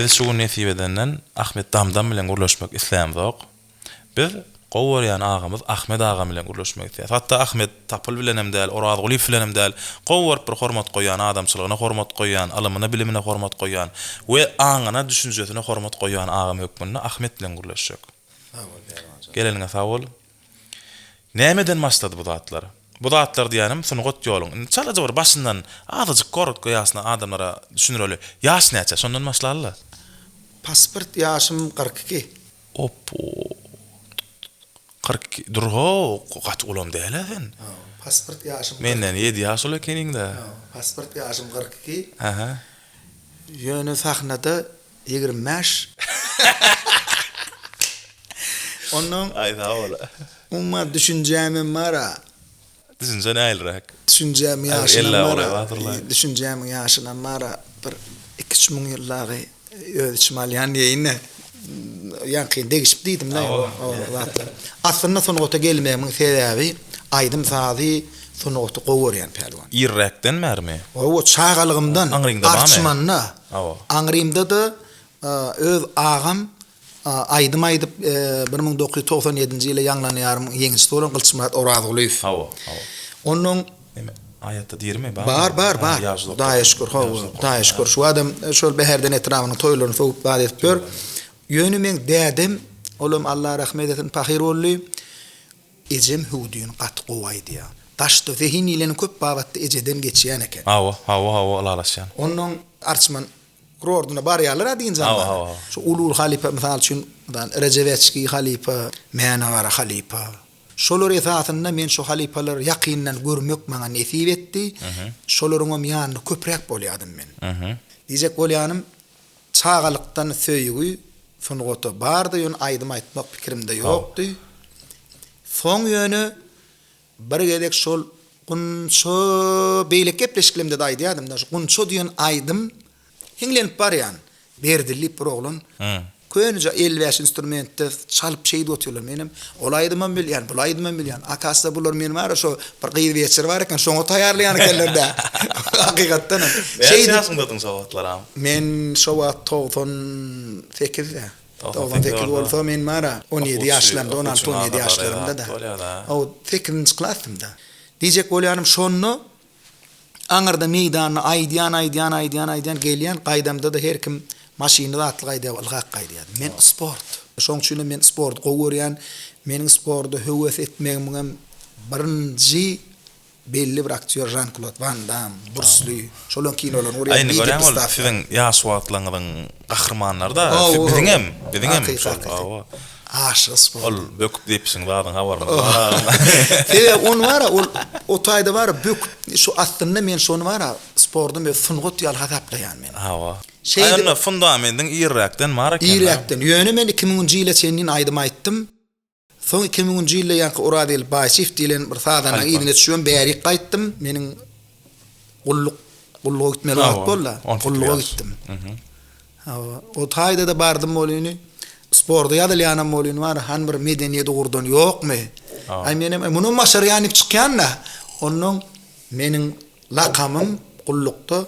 Biz şu nefi bedenden Ahmet Damdan bilen gurlaşmak isleyem dok. Biz qowur yani ağamız Ahmet ağam bilen gurlaşmak isleyem. Hatta Ahmet tapul bilen hem deyil, oraz guli filen hem deyil. bir hormat koyan, adamçılığına hormat koyan, alımına bilimine hormat koyan. we anana düşünjesine hormat koyan ağam hükmünün ahmet bilen gurlaşmak. Gelelina saul. Nämeden bu dağatlar. Bu dağatlar diyanim, sen gott yolun. başından, azıcık korut adamlara düşünür olu, sondan паспорт яшым қырқке екі оппо қырық дұрғо қат улам дәләфен паспорт яшым менен еді яш ул екенің да паспорт яшым қырқке екі аха жөні сахнада егерме үш Onun Ayda ola. Umma düşüncemin mara. Düşüncen ayrırak. Düşüncem yaşına mara. Düşüncem yaşına mara. Bir iki üç Şimali yani yine yani degişip dedim ne o vakti. Aslında sonra ota gelmeyim sebebi aydım sadi sonra ota qovur yani pehlivan. İrakdan mermi? O çağalığımdan Arçmanna. Angrimde de öz ağam aydım aydıp 1997-nji ýyly ýanglanýarym, ýeňiş töwren gylçymat Oraz Gulyýew. Onuň Ayatta diýerimi? Bar, bar, bar. Daýa şükür, howa, daýa şükür. Şu adam e, şol beherden etrawyny toýlaryny sowup bar edip gör. Ýöni men dädim, olum Allah rahmet etsin, pahir bolly. Ejem hudyň gat gowaý diýär. zehin ilen köp bawatda ejeden geçýän eken. Hawa, hawa, hawa alalaşýan. Onuň arçman Kurorduna bar yalar adigin zanlar. Şu ulul halipa, misal üçün, Recevetski halipa, Meyanavara halipa, Şolor esasında men şu halipalar yakından görmek bana nesip etti. Şolorun yanı köprek bolyadım men. Diyecek bolyanım çağalıktan söýügi sungotu bardy, ýöne aýdym aýtmak pikirimde ýokdy. Soň ýöne bir gelek şol kunço beýlik gepleşiklimde de aýdýadym da, Kunço diýen aýdym. Hinglenip barýan, berdilip bir oglun. Köyünce el veş instrumentte çalıp şeyi de otuyorlar benim. Olaydı mı bil? Yani bulaydı mı bil? Yani şu bir gıyır veçir var ya şu ota yarlı yanı keller de. Hakikatta ne? Veşi Men sovat tovdun tekirde. Tovdun tekirde oldu. Men mara 17 yedi yaşlarımda, on altı da. O tekirde çıklattım da. Diyecek oly anım şonunu anırda Машинада atlı gaydi, ılgak Мен Yani. Men oh. sport. Şon çünü men sport qoğuryan, men sportu hüvvet etmeyem birinci belli bir aktör Jean Claude Van Damme, Bruce Lee, şolon kinolar oraya bir tip staff. Aynı görem ol, fiven yaş da, bizim hem, bizim hem. Ol var oh. on var, ol şu men Şeýle Ayrynda fundamentden Irakdan mara kelmek. Irakdan ýöne men 2000-nji ýyla senden aýdym aýtdym. Soň 2000-nji ýyla ýa-ky Uradil Başif dilen bir sazdan aýdyny düşünüp bäri gaýtdym. Meniň gulluk gulluk gitmeli hat bolla. Gulluk gitdim. Mhm. o taýda da bardym bolýany. Sporda ýa-da lyanam bolýany bar, han bir medeniýet gurdun ýokmy? Ha men munun maşary ýany çykýanda, onuň meniň laqamym gullukda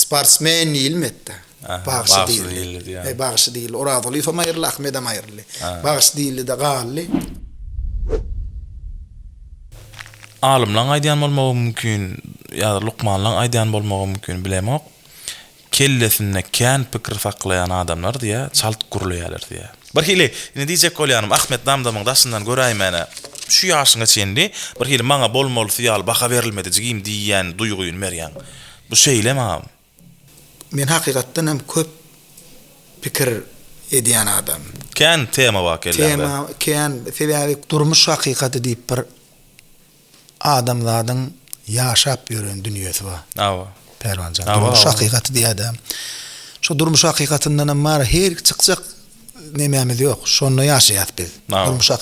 sportsmen ýilmetdi. Bağsı ah, değildi. Yani. E, bağsı değildi. O razı olayım ama yerli Ahmet'e mayırlı. Ah. Bağsı değildi de gali. Alımlan aydiyan olmağı mümkün. Ya da lukmanlan aydiyan olmağı mümkün. Bileyim o. Kellesinle kendi pikir faklayan adamlar diye. Çalt kurulu yerler diye. Bir hili. Ne diyecek ol yanım. Ahmet damdamın dasından göreyim ene. Şu yaşına çendi. Bir hili. Bana bol mol fiyal baka verilmedi. Cigim diyen duyguyun meryan. Bu şeyle mi ağam? men hakykatdanam köp pikir edýän adam. Kän tema wakelerde. Tema durmuş hakykaty diýip bir adamlaryň ýaşap ýören dünýesi bar. Awa. Perwanjan. haqiqati hakykaty diýädi. turmush durmuş ham amma her çykjak nememiz yo'q Şonu ýaşaýat turmush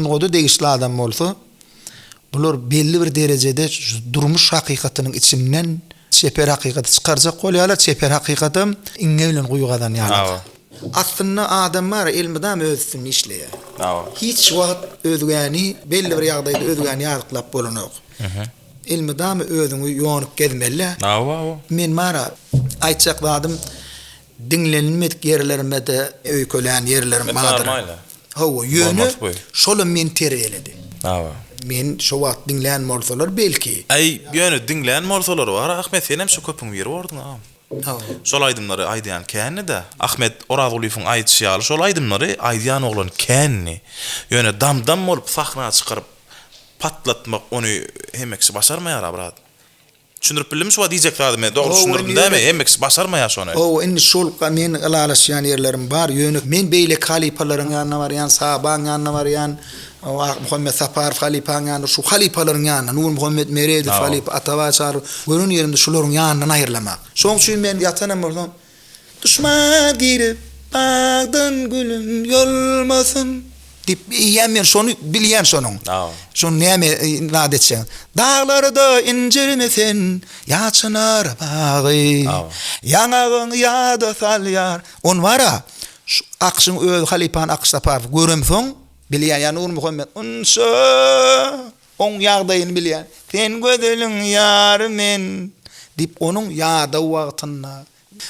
Durmuş adam Bular belli bir derecede durmuş hakikatinin içinden çeper hakikati çıkaracak bolýarlar, çeper hakikaty inge bilen guygadan ýaly. Aslında adamlar ilmidam özsini işleýär. Hiç wagt özgäni belli bir ýagdaýda özgäni ýarlyklap bolanok. Ilmidam özüňi ýonyp gezmeli. Men mara aýtjakladym dinlenilmedik yerlerime de öykölen yerlerim madır. Hava yönü şolun men tereledi. Ava men şowat dinlen morsalar belki. Ay, ýöne dinlen morsalar bar. Ahmet senem şu köpüň ýeri bordun am. Şol aýdymlary aýdyan känni de Ahmet Orazulyev'in aýtşyaly şol aýdymlary aýdyan oglan känni. dam dam bolup sahna çykaryp patlatmak onu hemeksi başarmayar abrat. Çünür bilim şu diyecek adam doğru düşünürüm değil mi? Emek başarma ya şonu. O en şol men galalas yani yerlerim var. Yönük men beyle kalipaların yanına var yan saban yanına var yan Muhammed Sapar halipan ýany şu halipalaryň ýanyna, Nur Muhammed Meredir halip atawa çar görün ýerinde şularyň ýanyna aýyrlamak. Şoň üçin men ýatanam bolsam düşman girip bagdan gülüm yolmasın dip ýemen şonu bilýän şonuň. Şonu näme e, nad etsen. Dağlarda incirmesen ýaçynar bagy. Ýanağyň ya da salyar. On wara. Akşyň öl halipan akşda par göremsoň. Bilýän ýa nur Muhammed unsa oň ýagdaýyny bilýän. Ten gödülüň ýary men dip onuň ýada wagtynda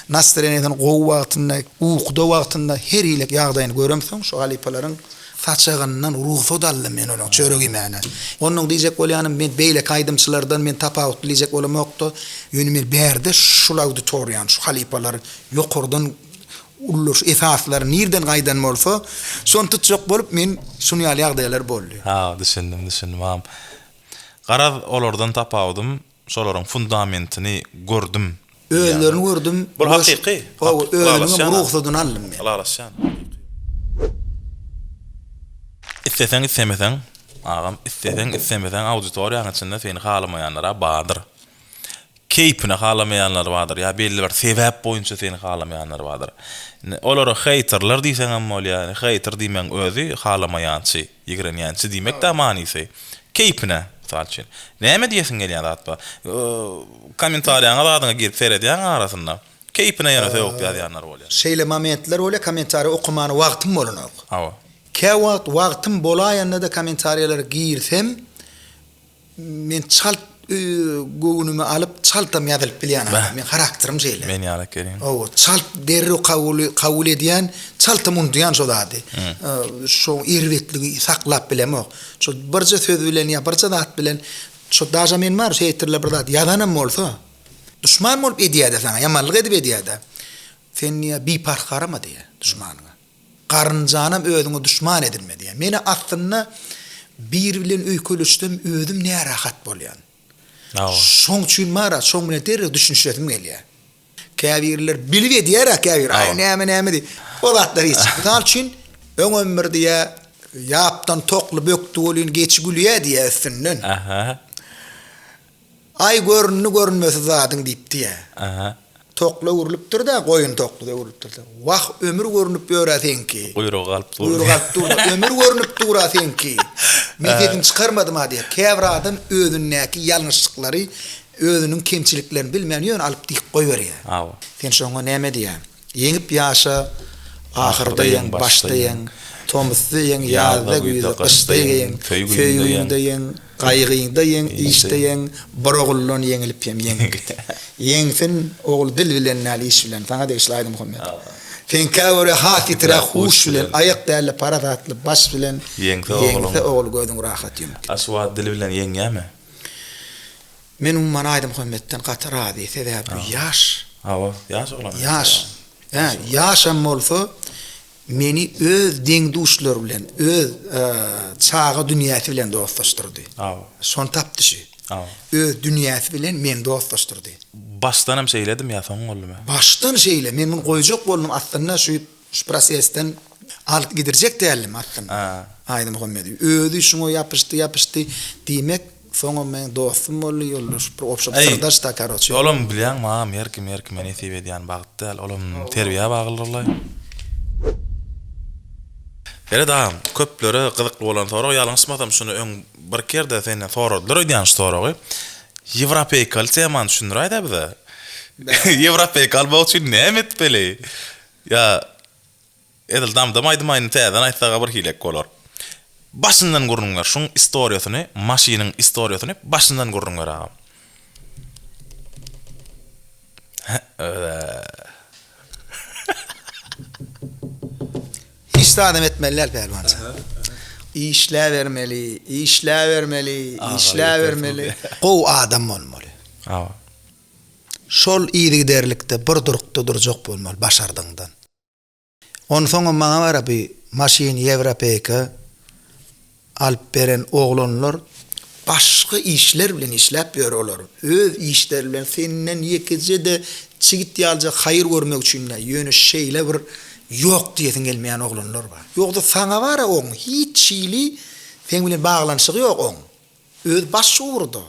Nasreneden gow wagtynda, uqda wagtynda her ýyllyk ýagdaýyny göremseň, şu galipalaryň saçağından ruh fodallı men onu çörügi mene. Onun diyecek olayanım men beyle kaydımçılardan men tapavut diyecek olam yoktu. Yönümel berde şulavdı toryan şu halipalar yokordan ulur esaslar nirden gaýdan bolsa soň tutjak bolup men şunu ýalyak däler boldy. Ha, düşündim, düşündim. Wam. Garaz olardan tapawdym, şolaryň fundamentini gördüm. Öýlerini gördüm. Bu haqiqi. Öýlerini ruhdan aldym men. Allah rahmet eylesin. Isteseň, isteseň, agam, isteseň, isteseň, auditoriýanyň içinde seni halymaýanlara bardyr. keypini halamayanlar vardır. Ya belli bir sebäp boýunça seni halamayanlar vardır. Olara haterlar diýsen amma ol ýani, hater diýmen özi halamaýançy, ýigrenýänçi diýmek da manysy. Keypine misal üçin. Näme diýesin gelýän zat bar? Kommentariýaňa zadyňa girip seredýän arasynda. Keypine ýene sebäp ýazýanlar bolýar. Şeýle momentler bolýar, kommentary okumany wagtym bolanok. Awa. Käwat wagtym bolaýanda da kommentariýalar girsem, men çalt gogunuma alyp çaltam ýazylyp bilýän adam. Men karakterim şeýle. Men ýarak gelin. O çalt derri kabul kabul edýän çaltam unduyan şolady. Şo irwetligi saklap bilemok. Şo Şu söz bilen ya, birje zat bilen şo daja men mar şeýtirler bir zat ýadanam bolsa. Düşman bolup edýärdi sana, ýamanlyk edip edýärdi. Sen ýa bir par garama diýe düşmanyňa. Garynjanam özüňi düşman edilme diýe. Meni aslynda bir bilen öýkülüşdim, özüm närahat bolýan şoň çün mara, şoň bilen derre düşünşetim gelýär. Käbirler bilwe diýär, käbir ay Ne ama di. Olatlar hiç. Tal çün öň ömür diýär, yaptan toklu böktü olun geçi gülüye diýär üstünden. Aha. Ay görünni görünmesi zadyň diýip diýär. Aha. тоқлы өріліп тұр да қойын тоқлы өріліп тұр уақ өмір көрініп бөрі теңки құйрығы қалып тұр құйрығы қалып тұр өмір көрініп тұр теңки мен тегін шығармадым а деп кейбір адам өзіннәки ялғыштықлары өзінің кемшіліктерін білмән үйін алып тиіп қой береді ау сен шоңа неме дия еңіп яша ақырда ең башта ең томысты ең язда күйді қышта ең күйінде ең Qayğıyında yeň, işte yeň, bir ogullan ýeňilip hem ýeňip git. Ýeňsin ogul dil bilen näli iş bilen. Sana da işleýdim Muhammed. Sen kavre hakitira huş bilen, ayak değerli para tatlı baş bilen, yeňse ogul gödün rahat ýeňip. Aswa dil bilen ýeňäme? Men umman aýdym Muhammedden gatara hadi sebäbi ýaş. Awa, ýaş oglan. Ýaş. Ýa, ýaş hem bolsa meni öz dengduşlar bilen, öz e, çağı dünyası bilen dostlaştırdı. Son taptışı. Öz dünyası bilen men dostlaştırdı. Baştan hem şeyledim ya son oldu Baştan şeyle, men men koyacak oldum aslında şu şu prosesten alıp gidirecek değerlim aslında. Aynen Muhammed. Özü şunu yapıştı yapıştı demek Sonra men dostum bolly yollar, opşap sırdaş da karoç. Oğlum bilýän, ma merkim merkim meni sebedi ýan bagtda, olam terbiýe baglylar. Hele daha köplere kızıklı olan soru yalnız madem şunu ön bir kerde seni sorudular ödeyen soru. Evropa'yı kaliteman şunu rayda bize. Evropa'yı kalba uçun ne emet beli. Ya edil dam damaydı mayını teyadan aytsaga bir hilek kolar. Başından görününler şun istoriyatını, maşinin istoriyatını başından görününler abi. İstadem etmeliler pervanza. İyi işler vermeli, iyi işler vermeli, iyi işler vermeli. Kov adam olmalı. Şol iyilik derlikte bir durukta duracak olmalı başardığından. Onun sonra bana var bir maşin Evropa'ya alp beren oğlanlar başka işler bile işlep görürler. Öz işler bile, senden yekice de çigit yalca hayır görmek için yönü şeyle bir yok diyesin gelmeyen oğlunlar var. Yoksa sana var ya on, hiç çiğli fengüle bağlanışığı yok on. Öz başı vurdu.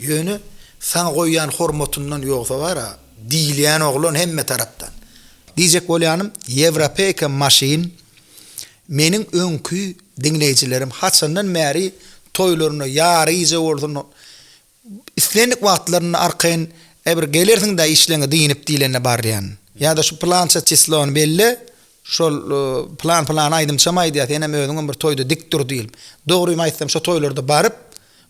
Yönü sana koyan hormotundan yoksa var ya, dileyen oğlan hemme taraftan. Diyecek bolyanım, Evropeyka maşin, menin önkü dinleyicilerim, hatsandan meri toylarını, yarı ordunu, islendik vaatlarını arkayn, ebir gelirsin da işlerini dinip dilene baryan. Ya da şu plança tislon belli, şu e, plan plan aydım çamaydı ya, enem öğünün bir toydu dik dur değilim. Doğruyum aydım şu toylarda barıp,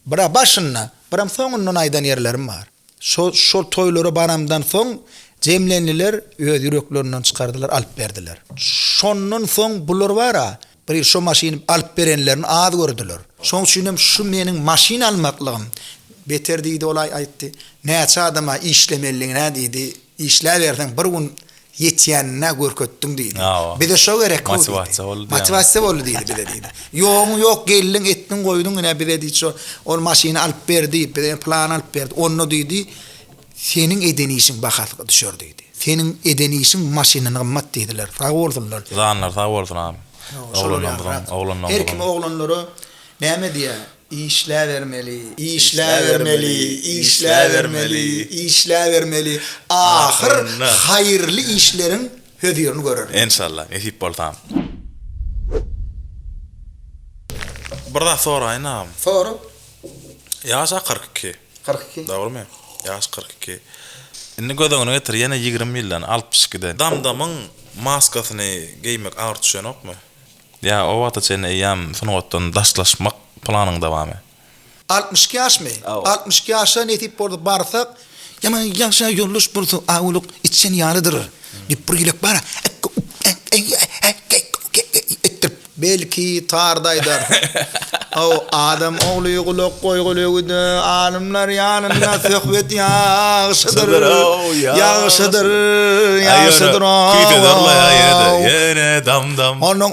bıra başınna, bıram sonunun aydan yerlerim var. Şu, şu toyları baramdan son, cemlenliler öz yüreklerinden çıkardılar, alp verdiler. Şonun son bulur var ha, bir şu maşin alp verenlerin ağız gördüler. Son şunum şu menin maşin almaklığım, beterdiydi olay aytti, neyse adama işlemelliğine dedi, işlerden bir gün yetiyenine görköttün deydi. Bide de şo gerek oldu. Motivasiya oldu. Motivasiya oldu deydi bir de deydi. Yoğun yok gelin ettin koydun yine bide de deydi. Şo, o maşini alp verdi, bir plan alp verdi. Onu deydi. Senin edeni işin bakatlıkı düşör deydi. Senin edeni işin maşinin gımmat deydiler. Sağ oldunlar. Zanlar sağ oldun abi. Oğlanlar. Oğlanlar. Her kim oğlanları neyme diye İyi işler vermeli, iyi işler vermeli, iyi işler vermeli, iyi işler vermeli. Ahır hayırlı işlerin hediyerini görür. İnşallah, nasip olsam. Burada Thor. sonra aynam. Sonra? Yaşa 42. 42. Doğru mu? Yaş 42. Inni gözüňe getir, ýene 20 ýyldan 62-den. Damdamyň maskasını giymek ağır düşenokmy? Ya o wagt sen eýam synwatdan daşlaşmak planyň dowamy. 62 ýaş mı? 62 ýaşa netip bordy barsak, ýaman ýaşa ýolluş bursun, awuluk içsen ýarydyr. Dip bir gilek bara. Belki tardaydar. O adam oğlu yuguluk koyguluydu. Alimler yanında sohbet yağışıdır. Yağışıdır, yağışıdır. Kıydı darla ya yine de. Yine dam dam. Onun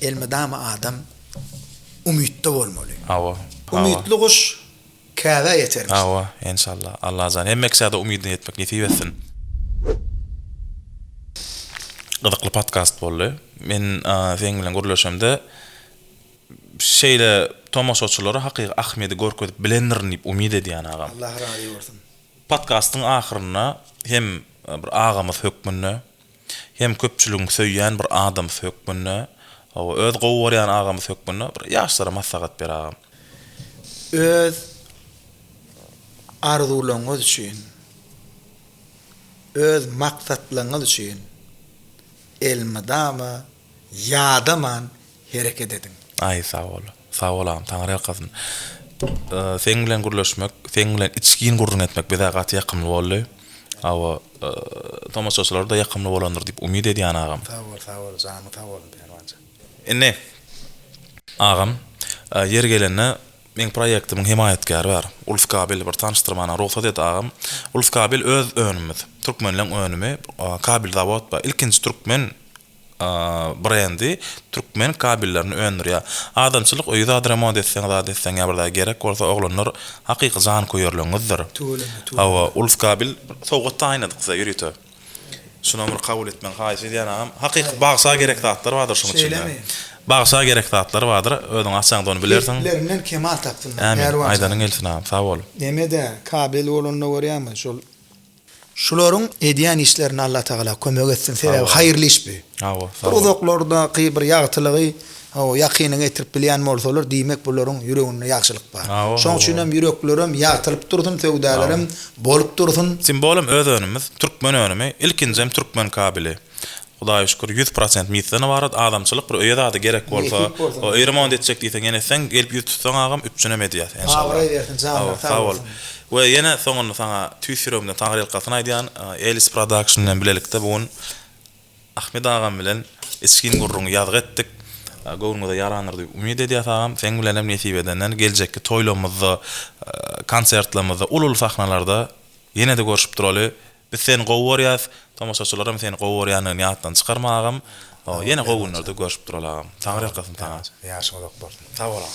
il madama adam umidda bolmaly. Awa. Umidli goş käze yetermiş. Awa, inşallah. Allah azan. Hem meksada umidini yetmek nefi besin. Gıdıklı podcast bolly. Men bilen şeyle umid hem hem Awu öz gowuryan agam sök bunu bir yaşlara maslahat berä. Öz arzulanyňyz üçin öz maksatlanyňyz üçin elmadama ýadaman hereket ediň. Ay sag bol. Sag bolam Tangaryl gazyn. Sen bilen gurlaşmak, sen bilen içkiň gurrun etmek bizä gaty ýakymly boldy. Awu Tomas Soslarda ýakymly bolandyr diýip umyt edýän agam. Sag bol, sag bol, zany tawol. Ene. Agam, e, yer gelenne men proýektimiň himayetkäri bar. Ulf Kabil bir tanıştyrmana roçat etdi agam. Ulf Kabil öz önümiz. Türkmenläň önümi, e, Kabil zawod we ilkin türkmen e, brandy türkmen kabillerini öndür ya. Adamçylyk öýüde adrama desen, da desen, ýa birde gerek bolsa oglanlar haqiqy Ulf Kabil şuna bir kabul etmen haýsy yani, diýen adam hakyk gerek taýatlary bardyr şoň üçin. Bagsa gerek taýatlary bardyr. Öňüň açsaň da onu bilersiň. Bilerinden kemal tapdyn. Näwer wagt? Aýdanyň elsin adam, sag bol. Nemede kabil bolanyny görýärmi? Şol Şularyň edýän işlerini Allah Tagala kömek etsin. Sebäbi hayırlı iş bu. Hawa. Bu uzaklarda kıybır yağtılığı o yakinin etirip bilen morsa olur diymek bulurun yüreğine yakşılık bar. Şoň üçin hem ýürek bulurum, ýatylyp durdum tewdelerim bolup dursun. Simbolum öz önümiz, türkmen önümi, ilkinji hem türkmen kabili. Hudaý şükür 100% mitsini barat adamçylyk bir öýe dady gerek bolsa, o ýerimond etjek diýsen, ýene sen gelip ýurtdan agam üçüne mediýat. Sağ ol. we yene soňuny saňa tüýsürüm de taňryl gatnaý diýen Elis Production bilen bilelikde bu Ahmet agam bilen içkin gurrun ýazgatdyk. gowrunda yaranırdy. Ümid edýär agam, sen hem nesip edenden geljekki toýlamyzda, e, konsertlamyzda, ulul ul sahnalarda ýene-de görüşip duraly. Biz sen gowwaryas, tamaşaçylara men sen gowwaryany ýatdan çykarmagym O ýene gowrunda görüşip duralagam. Tağrýaq gysyn taňa. Ýaşmalyk bolsun. Sağ bolun.